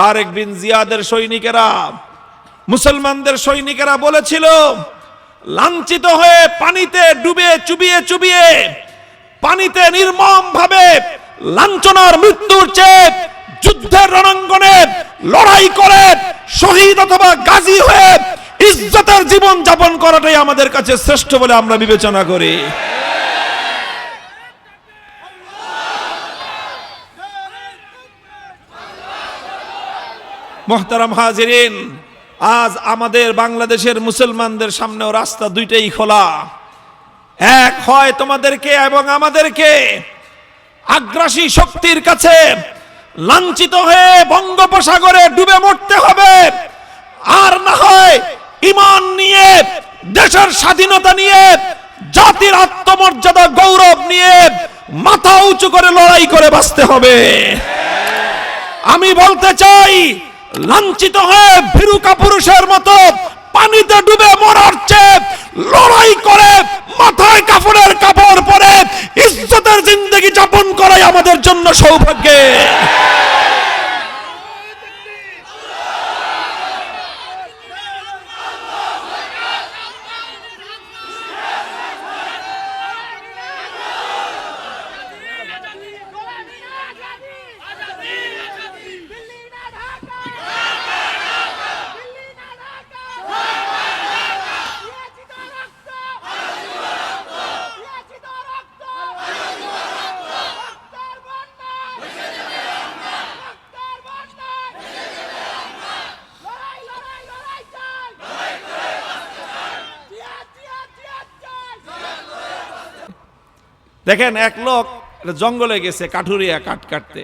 তারেক বিন জিয়াদের সৈনিকেরা, মুসলমানদের সৈনিকেরা বলেছিল, লাঞ্ছিত হয়ে পানিতে ডুবে চুবিয়ে চুবিয়ে, পানিতে নির্মম ভাবে লাঞ্ছনার মৃত্যুর চেয়ে যুদ্ধের রণাঙ্গনে লড়াই করে শহীদ অথবা গাজী হয়ে ইজ্জতের জীবন যাপন করাটাই আমাদের কাছে শ্রেষ্ঠ বলে আমরা বিবেচনা করি। মোহতারাম হাজিরিন, আজ আমাদের বাংলাদেশের মুসলমানদের সামনেও রাস্তা দুইটাই খোলা। এক হয় তোমাদেরকে এবং আমাদেরকে আগ্রাসী শক্তির কাছে লাঞ্ছিত হয়ে বঙ্গোপসাগরে ডুবে মরতে হবে। আর না হয় ইমান নিয়ে, দেশের স্বাধীনতা নিয়ে, জাতির আত্মমর্যাদা, গৌরব নিয়ে মাথা উঁচু করে লড়াই করে বাঁচতে হবে। আমি বলতে চাই লাঞ্ছিত হয়ে ভিরুকা পুরুষের মতো পানিতে ডুবে মরার চেয়ে লড়াই করে মাথায় কাপড়ের কাপড় পরে ইজ্জতের জিন্দগি যাপন করাই আমাদের জন্য সৌভাগ্যে। দেখেন, এক লোক জঙ্গলে গেছে, কাঠুরিয়া কাঠ কাটতে।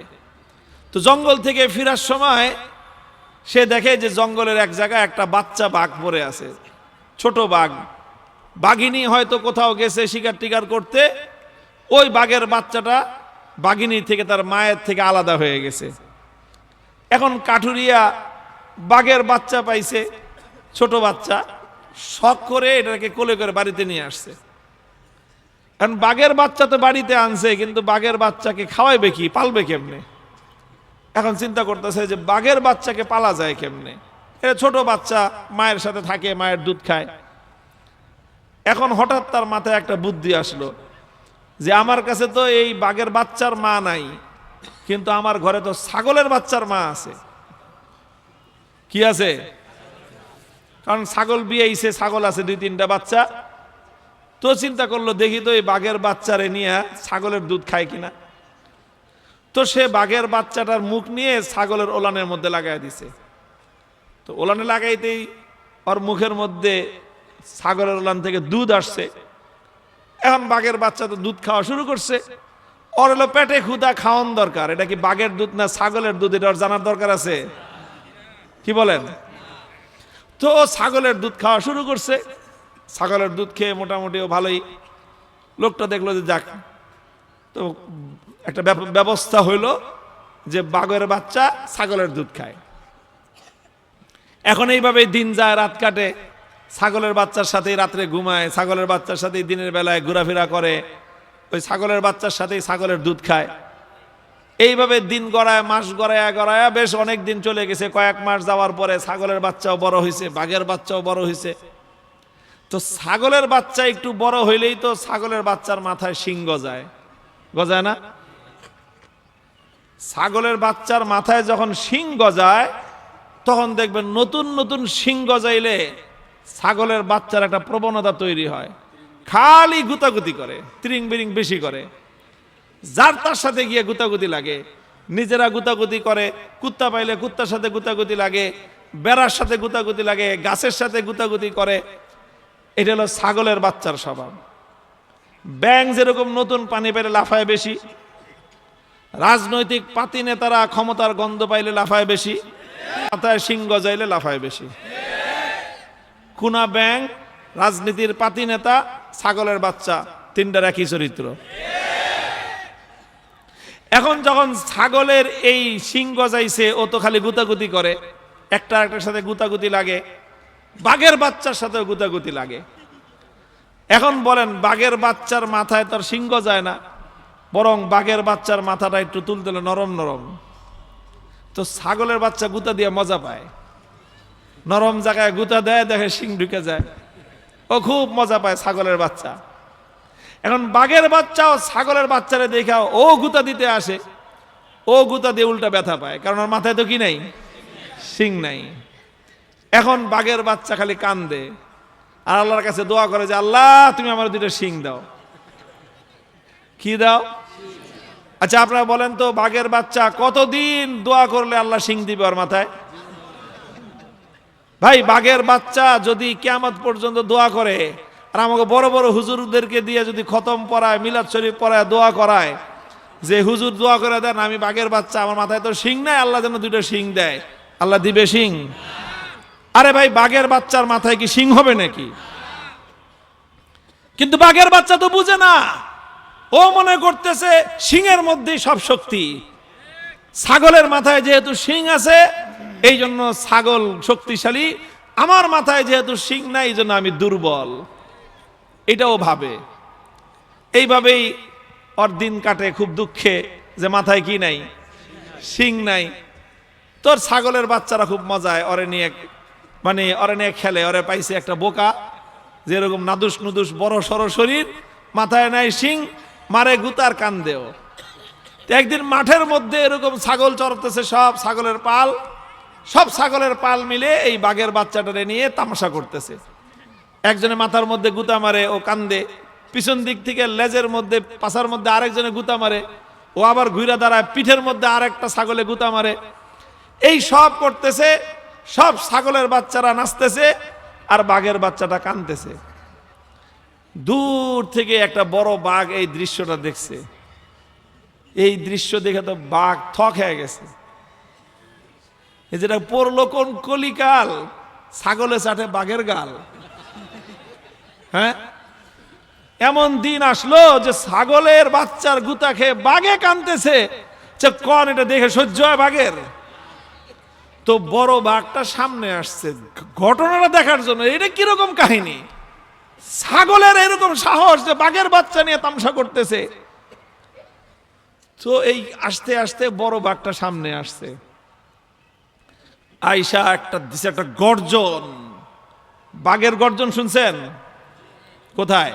তো জঙ্গল থেকে ফেরার সময় সে দেখে যে জঙ্গলের এক জায়গায় একটা বাচ্চা বাঘ পড়ে আছে, ছোট বাঘ। বাঘিনী হয়তো কোথাও গেছে শিকার টিকার করতে, ওই বাঘের বাচ্চাটা বাঘিনী থেকে তার মায়ের থেকে আলাদা হয়ে গেছে। এখন কাঠুরিয়া বাঘের বাচ্চা পাইছে, ছোট বাচ্চা, শখ করে এটাকে কোলে করে বাড়িতে নিয়ে আসছে। কারণ বাঘের বাচ্চা তো বাড়িতে আনছে, কিন্তু বাঘের বাচ্চাকে খাওয়াইবে কি, পালবে কেমনে? এখন চিন্তা করতেছে যে বাঘের বাচ্চাকে পালা যায় কেমনে? এটা ছোট বাচ্চা মায়ের সাথে থাকে, মায়ের দুধ খায়। এখন হঠাৎ তার মাথায় একটা বুদ্ধি আসলো যে আমার কাছে তো এই বাঘের বাচ্চার মা নাই, কিন্তু আমার ঘরে তো ছাগলের বাচ্চার মা আছে। কি আছে? কারণ ছাগল বিয়েছে ছাগল আছে দুই তিনটা বাচ্চা। তো চিন্তা করল, দেখি তো এই বাঘের বাচ্চারে নিয়ে ছাগলের দুধ খায় কিনা? তো সে বাঘের বাচ্চাটার মুখ নিয়ে ছাগলের ওলানের মধ্যে লাগাই দিছে। তো ওলানে লাগাইতেই ওর মুখের মধ্যে ছাগলের ওলান থেকে দুধ আসছে। এখন বাঘের বাচ্চা তো দুধ খাওয়া শুরু করছে। ওর হলো পেটে ক্ষুদা খাওয়ান দরকার। এটা কি বাঘের দুধ না ছাগলের দুধ? এটা ওর জানার দরকার আছে? কি বলেন? তো ছাগলের দুধ খাওয়া শুরু করছে। ছাগলের দুধ খেয়ে মোটামুটি ও ভালোই লোকটা দেখল যে যাক। তো একটা ব্যবস্থা হইল যে বাঘের বাচ্চা ছাগলের দুধ খায়। এখন এইভাবে দিন যায়, রাত কাটে। ছাগলের বাচ্চার সাথেই রাত্রে ঘুমায়, ছাগলের বাচ্চার সাথেই দিনের বেলায় ঘোরাফেরা করে। ওই ছাগলের বাচ্চার সাথেই ছাগলের দুধ খায়। এইভাবে দিন গড়ায়, মাস গড়ায় গড়ায় বেশ অনেক দিন চলে গেছে। কয়েক মাস যাওয়ার পরে ছাগলের বাচ্চাও বড় হয়েছে বাঘের বাচ্চাও বড় হয়েছে তো ছাগলের বাচ্চা একটু বড় হইলেই তো ছাগলের বাচ্চার মাথায় শিং গজায়। গজায় না? ছাগলের বাচ্চার মাথায় যখন শিং গজায়, তখন দেখবেন নতুন নতুন শিং গজাইলে ছাগলের বাচ্চার একটা প্রবণতা তৈরি হয়। খালি গুতাগুতি করে, ত্রিং বিরিং বেশি করে। যার তার সাথে গিয়ে গুতাগুতি লাগে। নিজেরা গুতাগুতি করে, কুত্তা পাইলে কুত্তার সাথে গুতাগুতি লাগে, বেড়ার সাথে গুতাগুতি লাগে, গাছের সাথে গুতাগুতি করে এটা হলো ছাগলের বাচ্চার স্বভাব। ব্যাং যেরকম নতুন পানি পেলে লাফায় বেশি, রাজনৈতিক পাতি নেতারা ক্ষমতার গন্ধ পাইলে লাফায় বেশি মাথায় সিংহ যাইলে লাফায় বেশি। কুনা ব্যাং রাজনীতির পাতি নেতা, ছাগলের বাচ্চা, তিনটার একই চরিত্র। এখন যখন ছাগলের এই সিংহ যাইছে ও তো খালি গুতাগুতি করে, একটা একটার সাথে গুতাগুতি লাগে বাঘের বাচ্চার সাথেও গুতাগুতি লাগে। এখন বলেন, বাঘের বাচ্চার মাথায় তার সিংহ যায় না, বরং বাঘের বাচ্চার মাথাটা একটু তুলতুলে নরম নরম। তো ছাগলের বাচ্চা গুতা দিয়ে মজা পায়। নরম জায়গায় গুতা দেয়, দেখে শিং ঢুকে যায়। ও খুব মজা পায় ছাগলের বাচ্চা। এখন বাঘের বাচ্চাও ছাগলের বাচ্চারে দেখা ও গুতা দিতে আসে, ও গুতা দিয়ে উল্টা ব্যথা পায়, কারণ ওর মাথায় তো কি নাই? শিং নাই। এখন বাঘের বাচ্চা খালি কান্দে। আর আল্লাহর কাছে দোয়া করে যে, আল্লাহ, তুমি আমার দুটো শিং দাও। কি দাও? আচ্ছা আপনারা বলেন তো, বাঘের বাচ্চা কতদিন দোয়া করলে আল্লাহ শিং দিবে ওর মাথায়? ভাই, বাঘের বাচ্চা যদি কেয়ামত পর্যন্ত দোয়া করে, আর আমাকে বড় বড় হুজুরদেরকে দিয়ে যদি খতম পড়ায় মিলাদ শরীফ পড়ায় দোয়া করায়, যে হুজুর দোয়া করে দেন, আমি বাঘের বাচ্চা, আমার মাথায় তো শিং নাই, আল্লাহ যেন দুটো শিং দেয়। আল্লাহ দিবে শিং? আরে ভাই, বাঘের বাচ্চার মাথায় কি শিং হবে নাকি? কিন্তু বাঘের বাচ্চা তো বুঝে না। ও মনে করতেছে সিংয়ের মধ্যেই সব শক্তি। ছাগলের মাথায় যেহেতু শিং আছে এই জন্য ছাগল শক্তিশালী। আমার মাথায় যেহেতু শিং নাই এই জন্য আমি দুর্বল। এটাও ভাবে। এইভাবেই ওর দিন কাটে খুব দুঃখে যে মাথায় কি নাই? শিং নাই। তোর ছাগলের বাচ্চারা খুব মজায়, ওরে নিয়ে মানে নিয়ে খেলে, ওরে পাইছে একটা বোকা, যেরকম নাদুস নুদুস বড় সড় শরীর, মাথায় নাই শিং, মারে গুতার কান দেও একদিন মাঠের মধ্যে এরকম ছাগল চড়তেছে সব ছাগলের পাল, সব ছাগলের পাল মিলে এই বাঘের বাচ্চাটারে নিয়ে তামাশা করতেছে। একজনে মাথার মধ্যে গুতা মারে, ও কান্দে। পিছন দিক থেকে লেজের মধ্যে পাশার মধ্যে আরেকজনে গুতা মারে। ও আবার ঘুরে দাঁড়ায়, পিঠের মধ্যে আরেকটা ছাগলে গুতা মারে। এই সব করতেছে সব ছাগলের বাচ্চারা নাচতেছে আর বাঘের বাচ্চাটা কানতেছে দূর থেকে একটা বড় বাঘ এই দৃশ্যটা দেখছে। এই দৃশ্য দেখে তো বাঘ থক হয়ে গেছে। যেটা পড়ল কোন কলিকাল ছাগলে চাটে বাঘের গাল। হ্যাঁ? এমন দিন আসলো যে ছাগলের বাচ্চার গুতা খেয়ে বাঘে কানতেছে কন এটা দেখে সহ্য হয় বাঘের। তো বড় বাঘটা সামনে আসছে। ঘটনাটা দেখার জন্য, এটা কীরকম কাহিনী? ছাগলের এরকম সাহস যে বাঘের বাচ্চা নিয়ে তামসা করতেছে। তো এই আস্তে আস্তে বড় বাঘটা সামনে আসছে। আইসা একটা দিছে একটা গর্জন। বাঘের গর্জন শুনছেন? কোথায়?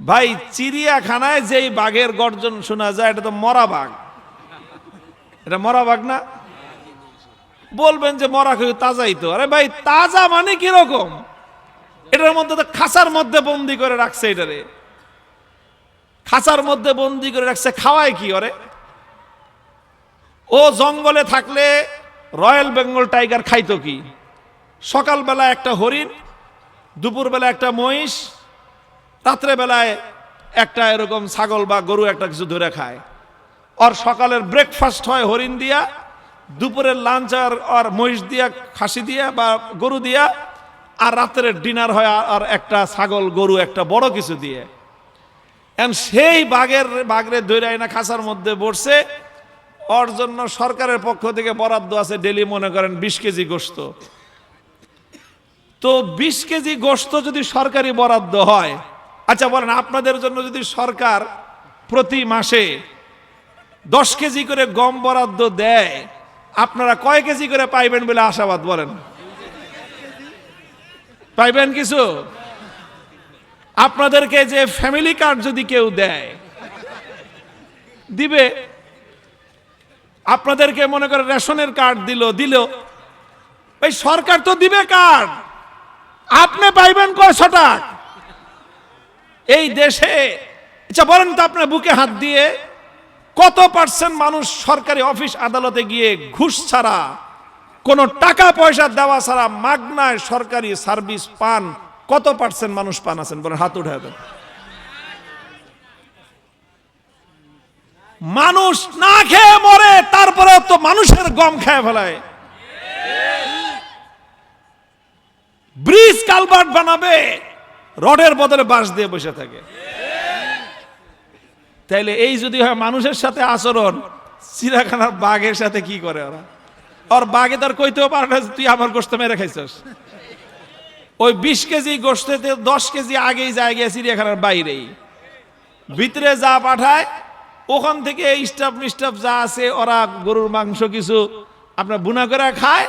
ভাই, চিড়িয়াখানায় যেই বাঘের গর্জন শোনা যায়, এটা তো মরা বাঘ। এটা মরা বাঘ না? বলবেন যে মরা কেউ তাজাই তো। আরে ভাই, তাজা মানে কীরকম? এটার মধ্যে তো খাঁচার মধ্যে বন্দি করে রাখছে এটারে। খাঁচার মধ্যে বন্দি করে রাখছে, খাওয়ায় কি ওরে? ও জঙ্গলে থাকলে রয়্যাল বেঙ্গল টাইগার খাইতো কি? সকালবেলা একটা হরিণ দুপুরবেলা একটা মহিষ, রাত্রেবেলায় একটা এরকম ছাগল বা গরু একটা কিছু ধরে খায়। আর সকালের ব্রেকফাস্ট হয় হরিণ দিয়া দুপুরের লাঞ্চ আর আর মহিষ দিয়া, খাসি দিয়া বা গরু দিয়া, আর রাত্রের ডিনার হয় আর- একটা ছাগল, গরু, একটা বড় কিছু দিয়ে। এখন সেই বাঘের, বাঘরে দৈরাই না খাসার মধ্যে বসছে ওর জন্য সরকারের পক্ষ থেকে বরাদ্দ আছে ডেলি মনে করেন বিশ কেজি গোস্ত তো বিশ কেজি গোস্ত যদি সরকারি বরাদ্দ হয় আচ্ছা বলেন আপনাদের জন্য যদি সরকার প্রতি মাসে দশ কেজি করে গম বরাদ্দ দেয় আপনারা কয় কেজি করে পাইবেন বলে আশাবাদ বলেন? পাইবেন কিছু? আপনাদেরকে যে ফ্যামিলি কার্ড যদি কেউ দেয়, দিবে। আপনাদেরকে মনে করে রেশনের কার্ড দিল দিল। এই সরকার তো দিবে কার্ড আপনি পাইবেন কয়শো টাকা? এই দেশে আচ্ছা বলেন তো আপনার বুকে হাত দিয়ে। কত পার্সেন্ট মানুষ সরকারি অফিস আদালতে গিয়ে ঘুষ ছাড়া, কোনো টাকা পয়সা দেওয়া ছাড়া মাগনায় সরকারি সার্ভিস পান, কত পার্সেন্ট মানুষ পান আছেন? বলেন, হাত উঠে মানুষ না খেয়ে মরে তারপরে তো মানুষের গম খেয়ে ফেলায়। ব্রিজ কালভার্ট বানাবে, রডের বদলে বাঁশ দিয়ে বসে থাকে। তাইলে এই যদি হয় মানুষের সাথে আচরণ চিড়াখানার বাঘের সাথে কি করে ওরা? ওর বাঘে তার কইতেও পারে না তুই আমার গোস্ত মেরে খাইছস। ওই বিশ কেজি গোস্তেতে দশ কেজি আগেই যায় গিয়ে চিড়িয়াখানার বাইরেই। ভিতরে যা পাঠায়, ওখান থেকে স্টাফ মিস্টাফ যা আছে, ওরা গরুর মাংস কিছু আপনার বুনা করে খায়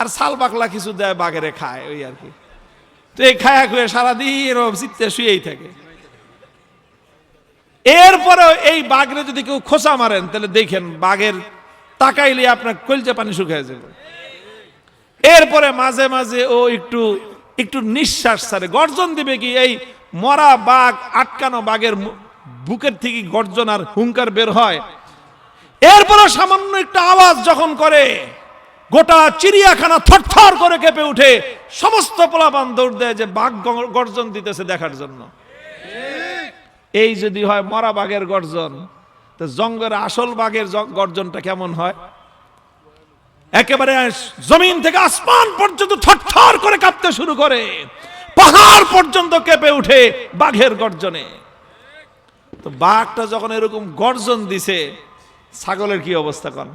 আর সাল বাকলা কিছু দেয় বাগেরে খায়, ওই আর কি। তো এই খায়া খুয়ে সারাদিন চিত্তে শুয়েই থাকে। এরপরে এই বাঘরে যদি কেউ খোসা মারেন, তাহলে দেখেন বাঘের তাকাইলে আপনার কলচে পানি শুকিয়ে যাবে। এরপরে মাঝে মাঝে ও একটু একটু নিঃশ্বাস ছাড়ে। গর্জন দিবে কি, এই মরা বাঘ আটকানো বাঘের বুকের থেকে গর্জন আর হুঙ্কার বের হয়। এরপরে সামান্য একটা আওয়াজ যখন করে, গোটা চিড়িয়াখানা থরথর করে কেঁপে উঠে, সমস্ত পোলাপান দৌড় দেয় যে বাঘ গর্জন দিতেছে দেখার জন্য। এই যদি হয় মরা বাঘের গর্জন। তো জঙ্গলের আসল বাঘের গর্জনটা কেমন হয়? একেবারে জমিন থেকে আসমান পর্যন্ত থরথর করে কাঁপতে শুরু করে। পাহাড় পর্যন্ত কেঁপে উঠে বাঘের গর্জনে। তো বাঘটা যখন এরকম গর্জন দিছে, ছাগলের কি অবস্থা কর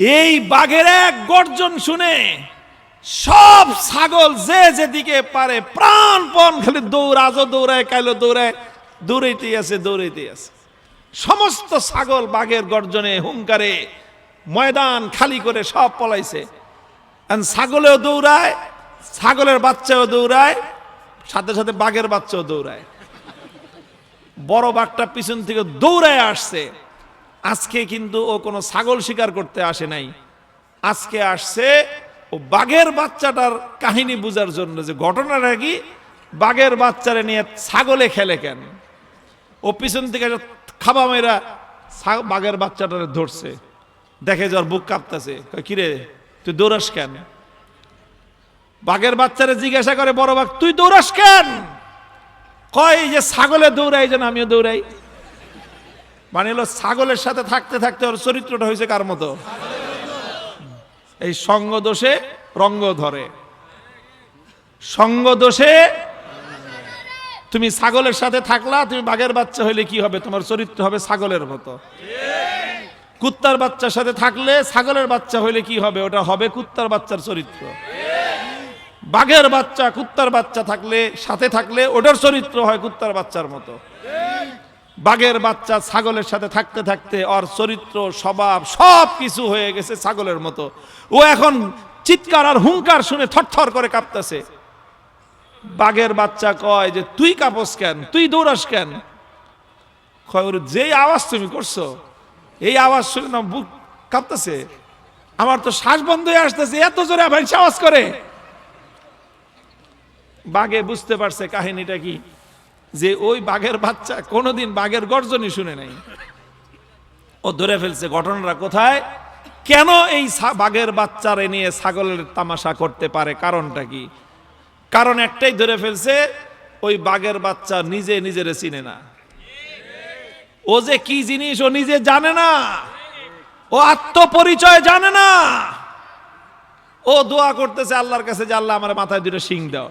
এই বাঘের এক গর্জন শুনে সব ছাগল যে যেদিকে পারে প্রাণপণ খালি দৌড়, আজও দৌড়ায় কাইলো দৌড়ায় দৌড়াইতেই আছে দৌড়াইতেই আছে। সমস্ত ছাগল বাঘের গর্জনে, হুঙ্কারে, ময়দান খালি করে সব পলাইছে। ছাগলেও দৌড়ায়, ছাগলের বাচ্চাও দৌড়ায়, সাথে সাথে বাঘের বাচ্চাও দৌড়ায়। বড় বাঘটা পিছন থেকে দৌড়ায় আসছে। আজকে কিন্তু ও কোনো ছাগল শিকার করতে আসে নাই। আজকে আসছে ও বাঘের বাচ্চাটার কাহিনী বুঝার জন্য যে ঘটনাটা কি? বাঘের বাচ্চারে নিয়ে ছাগলে খেলে কেন? ও পিছন থেকে খাবা মেয়েরা বাঘের বাচ্চাটারে ধরছে। দেখে যার বুক কাঁপতেছে। কিরে, তুই দৌড়াস কেন? বাঘের বাচ্চারে জিজ্ঞাসা করে, বড় বাঘ, তুই দৌড়াস কেন? কয় যে ছাগলে দৌড়াই যেন আমিও দৌড়াই। মানে হলো ছাগলের সাথে থাকতে থাকতে ওর চরিত্রটা হয়েছে কার মতো? এই সঙ্গ দোষে রঙ্গ ধরে। সঙ্গ দোষে তুমি ছাগলের সাথে থাকলা, তুমি বাঘের বাচ্চা হইলে কি হবে? তোমার চরিত্র হবে ছাগলের মতো। কুত্তার বাচ্চার সাথে থাকলে ছাগলের বাচ্চা হইলে কি হবে? ওটা হবে কুত্তার বাচ্চার চরিত্র। বাঘের বাচ্চা, কুত্তার বাচ্চা থাকলে, সাথে থাকলে ওটার চরিত্র হয় কুত্তার বাচ্চার মতো। বাঘের বাচ্চা ছাগলের সাথে থাকতে থাকতে ওর চরিত্র, স্বভাব সব কিছু হয়ে গেছে ছাগলের মতো। ও এখন চিৎকার আর হুঙ্কার শুনে থরথর করে কাঁপতেছে। বাঘের বাচ্চা কয় যে, তুই কাপস কেন? তুই দৌড়াস কেন? কয় যেই আওয়াজ তুমি করছ, এই আওয়াজ শুনে না বুক কাঁপতেছে। আমার তো শ্বাস বন্ধ হয়ে আসতেছে, এত জোরে আবার আওয়াজ করে? বাঘে বুঝতে পারছে কাহিনীটা কি। যে ওই বাঘের বাচ্চা কোনোদিন বাঘের গর্জনই শুনে নাই। ও ধরে ফেলছে, ঘটনাটা কোথায়? কেন এই বাঘের বাচ্চারে নিয়ে ছাগলের তামাশা করতে পারে? কারণটা কি? কারণ একটাই ধরে ফেলছে, ওই বাঘের বাচ্চা নিজে নিজেরে চিনে না। ও যে কি জিনিস ও নিজে জানে না। ও আত্মপরিচয় জানে না। ও দোয়া করতেছে আল্লাহর কাছে যে, আল্লাহ আমার মাথায় দুটো শিং দাও।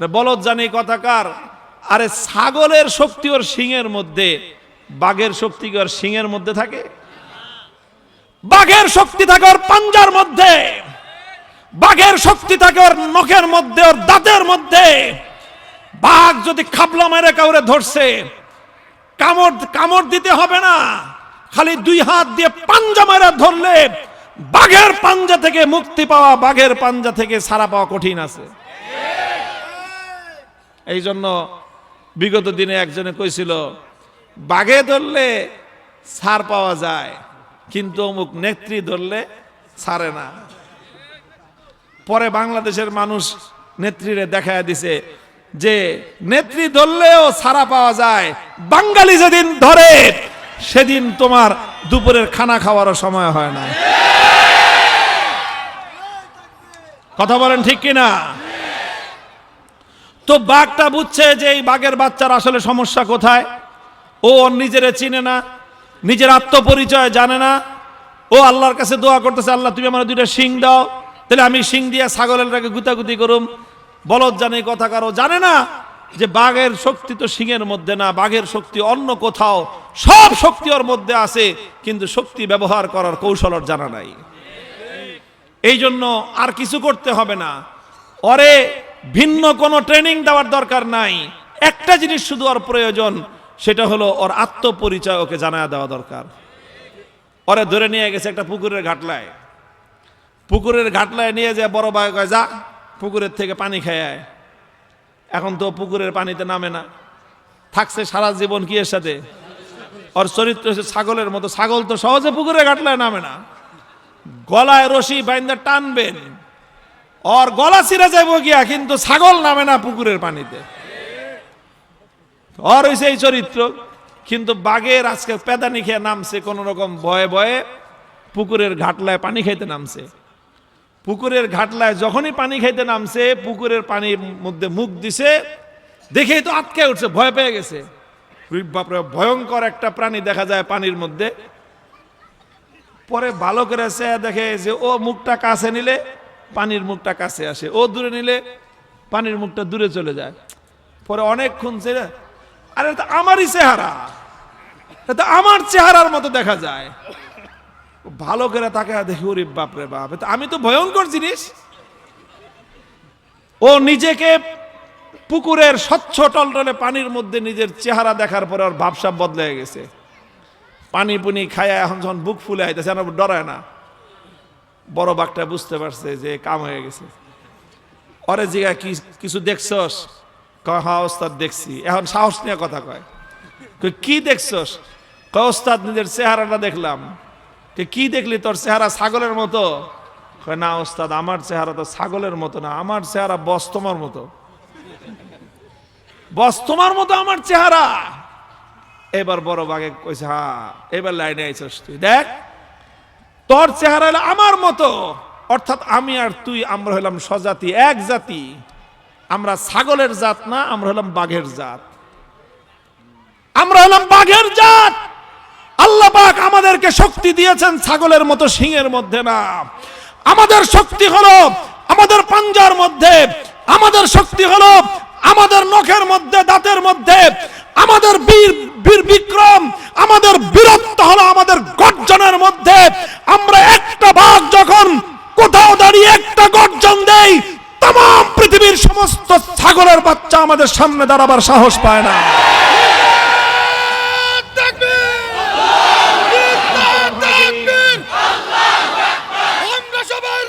আরে বলদ জানি কথাকার আরে ছাগলের শক্তি ওর শিংয়ের মধ্যে। বাঘের শক্তি কি ওর শিংয়ের মধ্যে থাকে? বাঘের শক্তি থাকে ওর পাঞ্জার মধ্যে। বাঘের শক্তি থাকে ওর নখের মধ্যে, ওর দাঁতের মধ্যে। বাঘ যদি খাবলা মেরে কাউরে ধরছে, কামড় কামড় দিতে হবে না। খালি দুই হাত দিয়ে পাঞ্জা মেরে ধরলে বাঘের পাঞ্জা থেকে মুক্তি পাওয়া, বাঘের পাঞ্জা থেকে সারা পাওয়া কঠিন আছে। এই জন্য বিগত দিনে একজনে কইছিল, বাঘে ধরলে ছাড় পাওয়া যায়, কিন্তু অমুক নেত্রী ধরলে ছাড়ে না। পরে বাংলাদেশের মানুষ নেত্রীরে দেখায় দিছে যে, নেত্রী ধরলেও ছাড়া পাওয়া যায়, বাঙালি যেদিন ধরে, সেদিন তোমার দুপুরের খানা খাওয়ারও সময় হয় না। কথা বলেন ঠিক কিনা? তো বাঘটা বুঝছে যে এই বাঘের বাচ্চার আসলে সমস্যা কোথায়? ও নিজেরে চিনে না, নিজের আত্মপরিচয় জানে না। ও আল্লাহর কাছে দোয়া করতেছে, আল্লাহ, তুমি আমার দুইটা শিং দাও। তাহলে আমি শিং দিয়ে ছাগলেরটাকে গুতাগুতি করুম। বলদ জানে কথা কারও জানে না যে বাঘের শক্তি তো শিংয়ের মধ্যে না, বাঘের শক্তি অন্য কোথাও। সব শক্তি ওর মধ্যে আছে, কিন্তু শক্তি ব্যবহার করার কৌশল ওর জানা নাই। এই জন্য আর কিছু করতে হবে না। ওরে ভিন্ন কোনো ট্রেনিং দেওয়ার দরকার নাই। একটা জিনিস শুধু ওর প্রয়োজন, সেটা হলো ওর আত্মপরিচয় ওকে জানায় দেওয়া দরকার। ওরে ধরে নিয়ে গেছে একটা পুকুরের ঘাটলায়। পুকুরের ঘাটলায় নিয়ে যায় বড় ভাই কয়, যা, পুকুরের থেকে পানি খেয়ে এখন তো পুকুরের পানিতে নামে না। থাকছে সারা জীবন কি এর সাথে? ওর চরিত্র হচ্ছে ছাগলের মতো। ছাগল তো সহজে পুকুরে ঘাটলায় নামে না। গলায় রশি বাইন্দা টানবেন। ওর গলা ছিঁড়ে যাব গিয়া কিন্তু ছাগল নামে না পুকুরের পানিতে ওর হয়েছে এই চরিত্র কিন্তু বাঘের আজকে পেদানি খেয়ে নামছে কোন রকম ভয়ে ভয়ে পুকুরের ঘাটলায় পানি খাইতে নামছে পুকুরের ঘাটলায় যখনই পানি খাইতে নামছে পুকুরের পানির মধ্যে মুখ দিছে দেখেই তো আটকে উঠছে ভয় পেয়ে গেছে বাপরে ভয়ঙ্কর একটা প্রাণী দেখা যায় পানির মধ্যে। পরে ভালো করে দেখে যে, ও মুখটা কাছে নিলে পানির মুখটা কাছে আসে। ও দূরে নিলে পানির মুখটা দূরে চলে যায়। পরে অনেকক্ষণ ছেড়ে, আরে তো আমারই চেহারা। এটা আমার চেহারার মতো দেখা যায়। ভালো করে তাকে দেখি, ওরে বাপরে বাপ আমি তো ভয়ঙ্কর জিনিস। ও নিজেকে পুকুরের স্বচ্ছ টলটলে পানির মধ্যে নিজের চেহারা দেখার পরে ওর ভাবসাব বদলে গেছে। পানি পুনি খায়া এখন যখন বুক ফুলে আইতেছে ডরায় না। বড় বাঘটা বুঝতে পারছে যে কাম হয়ে গেছে। অরে জিগা, কি, কিছু দেখছস? কয় হ্যাঁ ওস্তাদ দেখছি। এখন সাহস নিয়ে কথা কয়। কি দেখছস? কয়, ওস্তাদ, নিজের চেহারাটা দেখলাম। কি দেখলি তোর চেহারা ছাগলের মতো? কয়, না, ওস্তাদ, আমার চেহারা তো ছাগলের মতো না, আমার চেহারা বস তোমার মতো। বস তোমার মতো আমার চেহারা। এবার বড় বাঘে কইছে হ্যাঁ এবার লাইনে আইছস তুই। দেখ তোর চেহারা হলো আমার মতো। অর্থাৎ আমি আর তুই আমরা হলাম স্বজাতি, এক জাতি। আমরা ছাগলের জাত না, আমরা হলাম বাঘের জাত। আমরা হলাম বাঘের জাত। আল্লাহ পাক আমাদেরকে শক্তি দিয়েছেন ছাগলের মতো সিংহের মধ্যে না। আমাদের শক্তি হলো আমাদের পাঞ্জার মধ্যে। আমাদের শক্তি হলো আমাদের নখের মধ্যে, দাঁতের মধ্যে। আমাদের বীর বীর বিক্রম আমাদের বীরত্ব হলো আমাদের গর্জনের মধ্যে আমরা একটা বাঘ যখন কোথাও দাঁড়িয়ে একটা গর্জন দেই তাম পৃথিবীর সমস্ত ছাগলের বাচ্চা আমাদের সামনে দাঁড়াবার সাহস পায় না। আমরা সবাই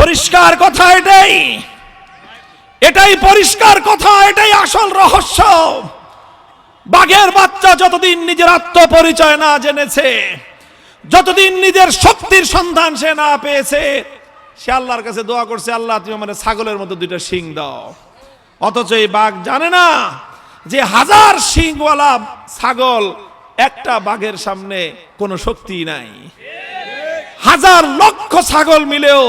পরিষ্কার কথা এটাই। এটাই পরিষ্কার কথা, এটাই আসল রহস্য। বাঘের বাচ্চা যতদিন নিজের আত্মপরিচয় না জেনেছে, যতদিন নিজের শক্তির সন্ধান সে না পেয়েছে, সে আল্লাহর কাছে দোয়া করছে, আল্লাহ, তুমি মানে ছাগলের মতো দুইটা শিং দাও। অথচ এই বাঘ জানে না যে হাজার শিংওয়ালা ছাগল একটা বাঘের সামনে কোনো শক্তি নাই। হাজার লক্ষ ছাগল মিলেও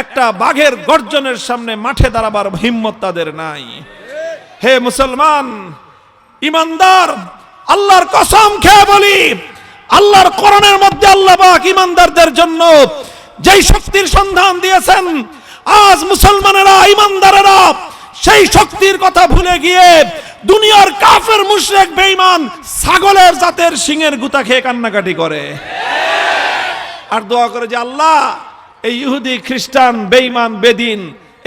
একটা বাঘের গর্জনের সামনে মাঠে দাঁড়াবার হিম্মত তাদের নাই। হে মুসলমান, ইমানদার, আল্লাহর কসম খেয়ে বলি, আল্লাহর করণের মধ্যে আল্লাহ পাক ইমানদারদের জন্য যেই শক্তির সন্ধান দিয়েছেন, আজ মুসলমানেরা, ইমানদারেরা সেই শক্তির কথা ভুলে গিয়ে দুনিয়ার কাফের মুশরেক, বেঈমান, ছাগলের জাতের সিংহের গুতা খেয়ে কান্নাকাটি করে। আর দোয়া করে যে আল্লাহ এই ইহুদি খ্রিস্টান, বেঈমান, বেদিন,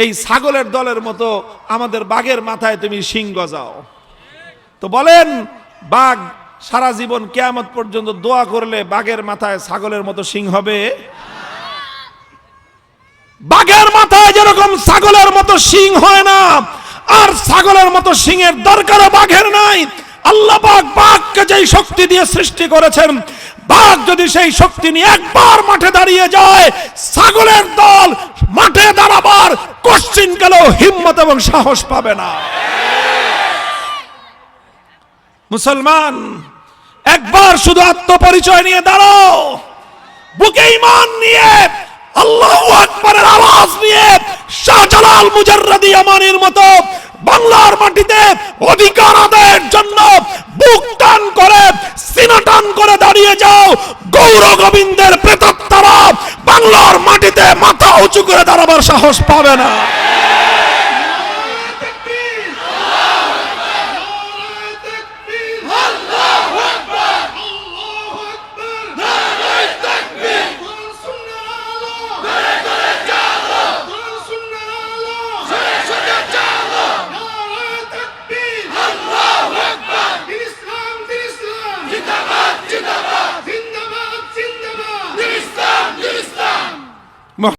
এই ছাগলের দলের মতো আমাদের বাঘের মাথায় তুমি শিং গজাও। তো বলেন, বাঘ সারা জীবন কেয়ামত পর্যন্ত দোয়া করলে বাঘের মাথায় ছাগলের মতো শিং হবে? বাঘের মাথায় যেরকম ছাগলের মতো শিং হয় না, আর ছাগলের মতো শিংয়ের দরকারও বাঘের নাই, আল্লাহ পাক বাঘকে যেই শক্তি দিয়ে সৃষ্টি করেছেন বাঘ যদি সেই শক্তি নিয়ে একবার মাঠে দাঁড়িয়ে যায়, ছাগলের দল মাঠে দাঁড়াবার কশ্চিন কালেও হিম্মত এবং সাহস পাবে না। মুসলমান, একবার শুধু আত্মপরিচয় নিয়ে দাঁড়াও। বুকে ইমান নিয়ে, আল্লাহ আকবরের আওয়াজ নিয়ে শাহজালাল মুজাররাদি আমানের মতো বাংলার মাটিতে অধিকার আদায়ের জন্য বুক টান করে সিনা টান করে দাঁড়িয়ে যাও গৌর গোবিন্দের প্রেতাত্মারা বাংলার মাটিতে মাথা উঁচু করে দাঁড়াবার সাহস পাবে না।